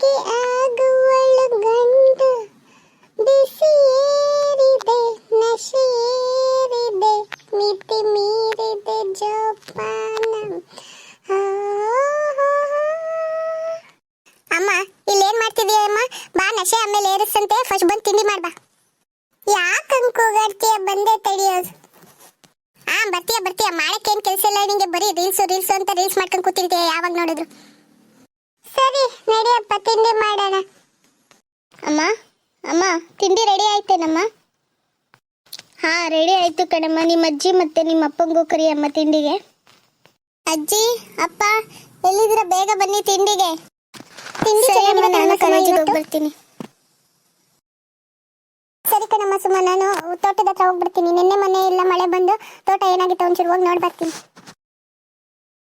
ಬೆಳಗ್ಗೆ ಆಗುವಳು ಗಂಟು ಬಿಸಿಯೇರಿದೆ ನಶೆಯೇರಿದೆ ಮಿತಿ ಮೀರಿದೆ ಜೋಪಾನ. ಅಮ್ಮ, ಇಲ್ಲೇನ್ ಮಾಡ್ತಿದೀಯ ಅಮ್ಮ? ಬಾ, ನಶೆ ಆಮೇಲೆ ಏರಿಸಂತೆ ಫಸ್ಟ್ ಬಂದು ತಿಂಡಿ ಮಾಡ್ಬಾ ಯಾಕಂಗ್ ಕೂಗಾಡ್ತೀಯ ಬಂದೆ ತಡಿಯೋದು? ಹಾ ಬರ್ತೀಯ ಬರ್ತೀಯ. ಮಾಡಕ್ಕೇನ್ ಕೆಲಸ ಇಲ್ಲ. ನಿಂಗೆ ಬರೀ ರೀಲ್ಸು ರೀಲ್ಸು ಅಂತ ರೀಲ್ಸ್ ಮಾಡ್ಕೊಂಡು ಕೂತಿರ್ತೀಯ ಯಾವಾಗ ನೋಡಿದ್ರು? ಸರಿ ನಡಿಯಪ್ಪ ತಿಂಡಿ ಮಾಡೋಣ. ಅಮ್ಮ ಅಮ್ಮ ತಿಂಡಿ ರೆಡಿ ಆಯ್ತೇನಮ್ಮ? ಹಾ ರೆಡಿ ಆಯ್ತು ಕಣಮ್ಮ. ನಿಮ್ಮ ಅಜ್ಜಿ ಮತ್ತೆ ನಿಮ್ಮ ಅಪ್ಪಂಗೂ ಕರಿ ಅಮ್ಮ ತಿಂಡಿಗೆ. ಅಜ್ಜಿ ಅಪ್ಪ ಎಲ್ಲಿದ್ದೀರಾ? ಬೇಗ ಬನ್ನಿ ತಿಂಡಿಗೆ. ತಿಂಡಿ ನಾನು ಕಾಲೇಜಿಗೆ ಹೋಗಿ ಬರ್ತೀನಿ ಸರಿ ಕಣಮ್ಮ ಸುಮ್ಮ ನಾನು ತೋಟದ ಹತ್ರ ಹೋಗ್ಬಿಡ್ತೀನಿ ನಿನ್ನೆ ಮೊನ್ನೆ ಇಲ್ಲ ಮಳೆ ಬಂದು ತೋಟ ಏನಾಗಿತ್ತು ಒಂಚೂರು ಹೋಗಿ ನೋಡಿ ಬರ್ತೀನಿ